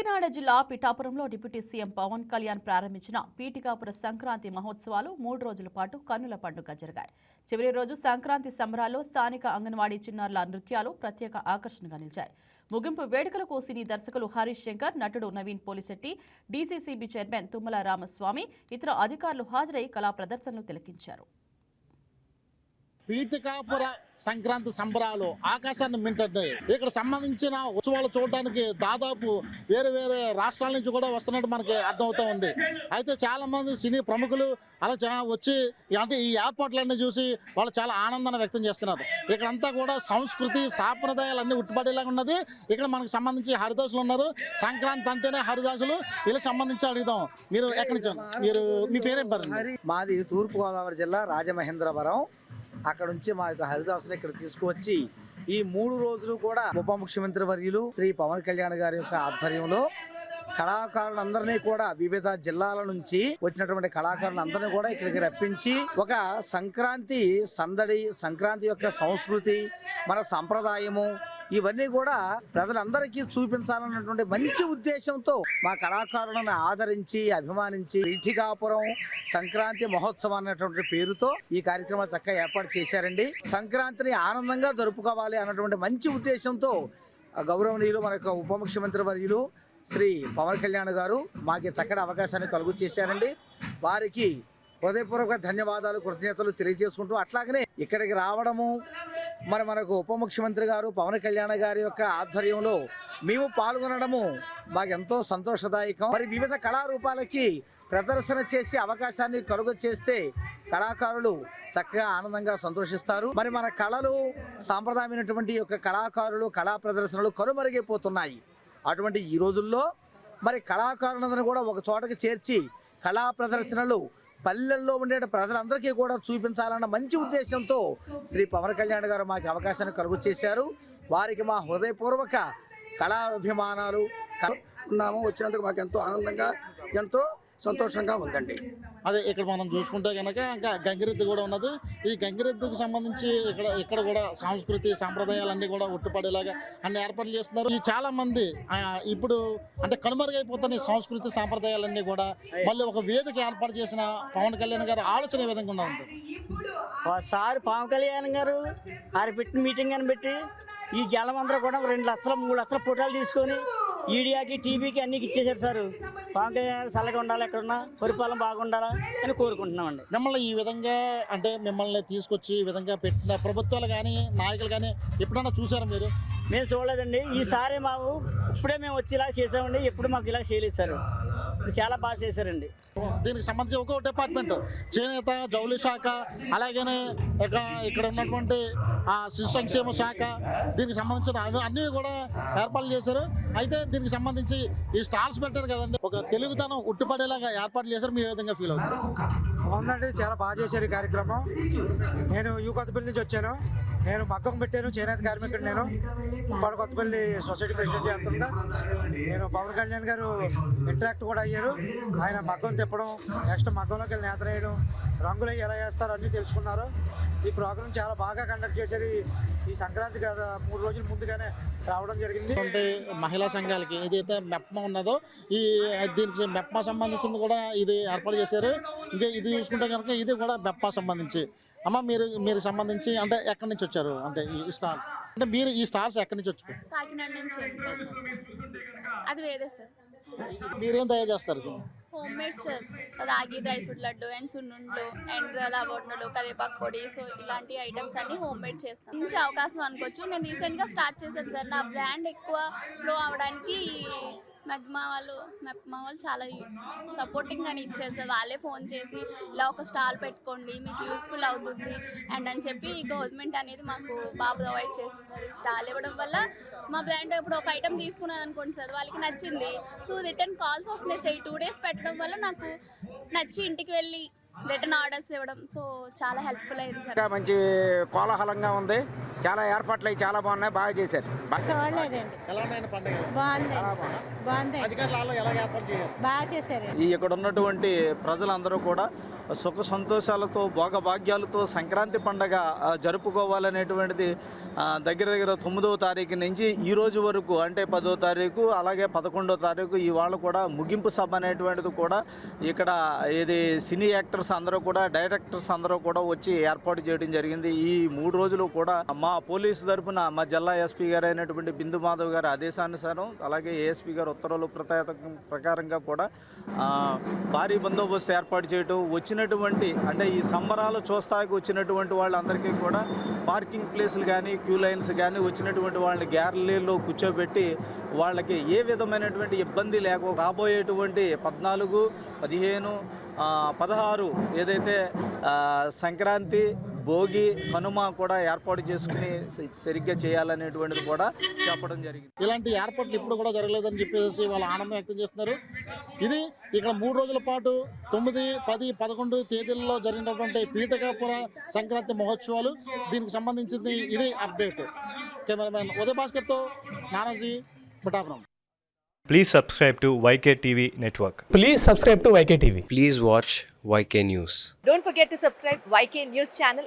కాకినాడ జిల్లా పిఠాపురంలో deputy CM Pawan Kalyan ప్రారంభించిన పీఠికాపుర సంక్రాంతి మహోత్సవాలు మూడు రోజుల పాటు కన్నుల పండుగ జరిగాయి. చివరి రోజు సంక్రాంతి సంబరాల్లో స్థానిక అంగన్వాడీ చిన్నారుల నృత్యాలు ప్రత్యేక ఆకర్షణగా నిలిచాయి. ముగింపు వేడుకలకు సినీ దర్శకులు హరీష్ శంకర్ నటుడు నవీన్ పోలిశెట్టి డీసీసీబీ చైర్మన్ తుమ్మల రామస్వామి ఇతర అధికారులు హాజరై కళా ప్రదర్శనలు తిలకించారు. పీఠికాపుర సంక్రాంతి సంబరాలు ఆకాశాన్ని మింటున్నాయి ఇక్కడ సంబంధించిన ఉత్సవాలు చూడడానికి దాదాపు వేరే వేరే రాష్ట్రాల నుంచి కూడా వస్తున్నట్టు మనకి అర్థమవుతా ఉంది. అయితే చాలా మంది సినీ ప్రముఖులు అలా వచ్చి అంటే ఈ ఏర్పాట్లన్నీ చూసి వాళ్ళు చాలా ఆనందాన్ని వ్యక్తం చేస్తున్నారు. ఇక్కడంతా కూడా సంస్కృతి సాంప్రదాయాలు అన్ని ఉట్టుపడేలాగా ఉన్నది. ఇక్కడ మనకు సంబంధించి హరిదాసులు ఉన్నారు. సంక్రాంతి అంటేనే హరిదాసులు. వీళ్ళకి సంబంధించి అడుగుదాం. మీరు ఎక్కడి నుంచి మీరు మీ పేరేం పేరు మాది తూర్పుగోదావరి జిల్లా రాజమహేంద్రవరం. అక్కడ నుంచి మా యొక్క హరిదాసుని ఇక్కడ తీసుకువచ్చి ఈ మూడు రోజులు కూడా ఉప ముఖ్యమంత్రి వర్యులు శ్రీ పవన్ కళ్యాణ్ గారి యొక్క ఆధ్వర్యంలో కళాకారులందరినీ కూడా వివిధ జిల్లాల నుంచి వచ్చినటువంటి కళాకారులందరినీ కూడా ఇక్కడికి రప్పించి ఒక సంక్రాంతి సందడి సంక్రాంతి యొక్క సంస్కృతి మన సంప్రదాయము ఇవన్నీ కూడా ప్రజలందరికీ చూపించాలన్నటువంటి మంచి ఉద్దేశంతో మా కళాకారులను ఆదరించి అభిమానించి పీఠికాపురం సంక్రాంతి మహోత్సవం అన్నటువంటి పేరుతో ఈ కార్యక్రమాలు చక్కగా ఏర్పాటు చేశారండి. సంక్రాంతిని ఆనందంగా జరుపుకోవాలి అన్నటువంటి మంచి ఉద్దేశంతో గౌరవనీయులు మన యొక్క ఉప ముఖ్యమంత్రి వర్యులు శ్రీ పవన్ కళ్యాణ్ గారు మాకు చక్కటి అవకాశాన్ని కలుగు చేశారండి వారికి హృదయపూర్వక ధన్యవాదాలు కృతజ్ఞతలు తెలియజేసుకుంటూ అట్లాగనే ఇక్కడికి రావడము మరి మనకు ఉప ముఖ్యమంత్రి గారు పవన్ కళ్యాణ్ గారి యొక్క ఆధ్వర్యంలో మేము పాల్గొనడము మాకు ఎంతో సంతోషదాయకం. మరి వివిధ కళారూపాలకి ప్రదర్శన చేసి అవకాశాన్ని కలుగ చేస్తే కళాకారులు చక్కగా ఆనందంగా సంతోషిస్తారు. మరి మన కళలు సాంప్రదాయమైనటువంటి యొక్క కళాకారులు కళా ప్రదర్శనలు కనుమరుగైపోతున్నాయి. అటువంటి ఈ రోజుల్లో మరి కళాకారులందరినీ కూడా ఒక చోటకి చేర్చి కళా ప్రదర్శనలు పల్లెల్లో ఉండే ప్రజలందరికీ కూడా చూపించాలన్న మంచి ఉద్దేశంతో శ్రీ పవన్ కళ్యాణ్ గారు మాకు అవకాశాన్ని కలుగు చేశారు. వారికి మా హృదయపూర్వక కళాభిమానాలు ఉన్నాము వచ్చినందుకు మాకు ఎంతో ఆనందంగా ఎంతో సంతోషంగా ఉందండి. అదే ఇక్కడ మనం చూసుకుంటే కనుక ఇంకా గంగిరెద్దు కూడా ఉన్నది. ఈ గంగిరెద్దుకు సంబంధించి ఇక్కడ ఇక్కడ కూడా సంస్కృతి సాంప్రదాయాలన్నీ కూడా ఉట్టుపడేలాగా అన్ని ఏర్పాట్లు చేస్తున్నారు. ఈ చాలా మంది ఇప్పుడు అంటే కనుమరుగైపోతున్న ఈ సంస్కృతి సాంప్రదాయాలన్నీ కూడా మళ్ళీ ఒక వేదిక ఏర్పాటు చేసిన పవన్ కళ్యాణ్ గారి ఆలోచన ఏ విధంగా ఉంటుంది సార్ పవన్ కళ్యాణ్ గారు ఆయన పెట్టిన మీటింగ్ అని పెట్టి ఈ జలం అందరూ కూడా రెండు లక్షల మూడు లక్షల ఫోటోలు తీసుకొని ఈడియాకి టీవీకి అన్నికి ఇచ్చేసారు సార్. పవన్ కళ్యాణ్ చల్లగా ఉండాలి ఎక్కడున్నా? పరిపాలన బాగుండాలా అని కోరుకుంటున్నామండి. మిమ్మల్ని ఈ విధంగా అంటే మిమ్మల్ని తీసుకొచ్చి ఈ విధంగా పెట్టిన ప్రభుత్వాలు కానీ నాయకులు కానీ ఎప్పుడన్నా చూసారా మీరు? మేము చూడలేదండి. ఈసారి మాకు ఇప్పుడే మేము వచ్చి ఇలా చేసామండి ఎప్పుడు మాకు ఇలా చేయలేదు సార్. చాలా బాగా చేశారండి. దీనికి సంబంధించి ఒక డిపార్ట్మెంట్ చేనేత జౌళి శాఖ అలాగనే ఇక్కడ ఇక్కడ ఉన్నటువంటి ఆ శిశు సంక్షేమ శాఖ దీనికి సంబంధించిన అన్నీ కూడా ఏర్పాట్లు చేశారు. అయితే దీనికి సంబంధించి ఈ స్టాల్స్ పెట్టారు కదండి ఒక తెలుగుతనం ఉట్టుపడేలాగా ఏర్పాట్లు చేశారు మీ విధంగా ఫీల్ అవుతుంది? అవునండి చాలా బాగా చేశారు ఈ కార్యక్రమం. నేను యూ కొత్తపల్లి నుంచి వచ్చాను. నేను మగ్గం పెట్టాను చేనేత కార్మికుడు నేను. ఉప్పాడ కొత్తపల్లి సొసైటీ ప్రెసిడెంట్ చేస్తుందా? నేను పవన్ కళ్యాణ్ గారు ఇంటరాక్ట్ కూడా అయ్యారు. ఆయన మగ్గం తిప్పడం నెక్స్ట్ మగ్గంలోకి వెళ్ళి నేత రంగులు ఎలా వేస్తారో అన్నీ తెలుసుకున్నారు. ఈ ప్రోగ్రామ్ చాలా బాగా కండక్ట్ చేశారు. ఈ- సంక్రాంతి కదా మూడు రోజుల ముందుగానే రావడం జరిగింది. అంటే మహిళా సంఘాలకి ఏదైతే మెప్మా ఉన్నదో ఈ దీనికి మెప్మా సంబంధించింది కూడా ఇది ఏర్పాటు చేశారు. ఇంకా ఇది చూసుకుంటే కనుక ఇది కూడా మెప్పా సంబంధించి. అమ్మ మీరు మీరు సంబంధించి అంటే ఎక్కడి నుంచి వచ్చారు? అంటే ఈ స్టార్స్. అంటే మీరు ఈ స్టార్స్ ఎక్కడి నుంచి వచ్చారు? కాకినాడ నుంచి అది వేరే సార్. మీరేం తయారు చేస్తారు? Home made ragi dry fruit laddu and సున్నుండ్లు and రవ్వొండలు కరివేపాకు పొడి సో ఇలాంటి ఐటమ్స్ అన్ని హోమ్ మేడ్ చేస్తాం. మంచి అవకాశం అనుకోవచ్చు. నేను రీసెంట్గా స్టార్ట్ చేశాను సార్ నా బ్రాండ్ ఎక్కువ ఫ్లో అవడానికి మెగ్మా వాళ్ళు మెప్మా వాళ్ళు చాలా సపోర్టింగ్ అని ఇచ్చారు వాళ్ళే ఫోన్ చేసి ఇలా ఒక స్టాల్ పెట్టుకోండి మీకు యూస్ఫుల్ అవుతుంది. అండ్ అని చెప్పి గవర్నమెంట్ అనేది మాకు బాగా ప్రొవైడ్ చేసింది సార్ ఈ స్టాల్ ఇవ్వడం వల్ల మా బ్రాండ్ ఇప్పుడు ఒక ఐటమ్ తీసుకున్నది అనుకోండి సార్ వాళ్ళకి నచ్చింది. సో రిటర్న్ కాల్స్ వస్తున్నాయి సార్. ఈ టూ డేస్ పెట్టడం వల్ల నాకు నచ్చి ఇంటికి వెళ్ళి రిటర్న్ ఆర్డర్స్ ఇవ్వడం సో చాలా హెల్ప్ఫుల్ అయింది సార్. ఇంకా మంచి కోలాహలంగా ఉంది. చాలా ఏర్పాట్లు అవి చాలా బాగున్నాయి బాగా చేశారు. బాగా చూడలేదండి ఎలా ఉన్నాయన్న పండుగ బాగుంది. బాగుంది. అధికారులు ఎలా ఏర్పాటు చేయాలి బాగా చేశారు. ఈ ఇక్కడ ఉన్నటువంటి ప్రజలందరూ కూడా సుఖ సంతోషాలతో భోగభాగ్యాలతో సంక్రాంతి పండగ జరుపుకోవాలనేటువంటిది దగ్గర దగ్గర తొమ్మిదవ తారీఖు నుంచి ఈ రోజు వరకు అంటే పదో తారీఖు అలాగే పదకొండో తారీఖు ఇవాళ కూడా ముగింపు సభ అనేటువంటిది కూడా ఇక్కడ ఇది సినీ యాక్టర్స్ అందరూ కూడా డైరెక్టర్స్ అందరూ కూడా వచ్చి ఏర్పాటు చేయడం జరిగింది. ఈ మూడు రోజులు కూడా మా పోలీసు తరఫున మా జిల్లా ఎస్పీ గారు అయినటువంటి బిందు మాధవ్ గారి ఆదేశానుసారం అలాగే ఏఎస్పీ గారు ఉత్తర్వులు ప్రత- ప్రకారంగా కూడా భారీ బందోబస్తు ఏర్పాటు చేయటం వచ్చినటువంటి అంటే ఈ సంబరాలు చూస్తాకి వచ్చినటువంటి వాళ్ళందరికీ కూడా పార్కింగ్ ప్లేసులు కానీ క్యూ లైన్స్ కానీ వచ్చినటువంటి వాళ్ళని గ్యాలరీలో కూర్చోబెట్టి వాళ్ళకి ఏ విధమైనటువంటి ఇబ్బంది లేక రాబోయేటువంటి పద్నాలుగు పదిహేను పదహారు ఏదైతే సంక్రాంతి భోగి కనుమ కూడా ఏర్పాటు చేసుకుని సరిగ్గా చేయాలనేటువంటిది కూడా చెప్పడం జరిగింది ఇలాంటి ఏర్పాట్లు ఇప్పుడు కూడా జరగలేదని చెప్పేసి వాళ్ళ ఆనందం వ్యక్తం చేస్తున్నారు ఇది ఇక్కడ మూడు రోజుల పాటు తొమ్మిది పది పదకొండు తేదీల్లో జరిగినటువంటి పీఠకాపుర సంక్రాంతి మహోత్సవాలు దీనికి సంబంధించింది ఇది update cameraman Uday భాస్కర్తో Nanaji Pithapuram Please subscribe to YK TV Network. Please subscribe to YK TV. Please watch YK News. Don't forget to subscribe YK News channel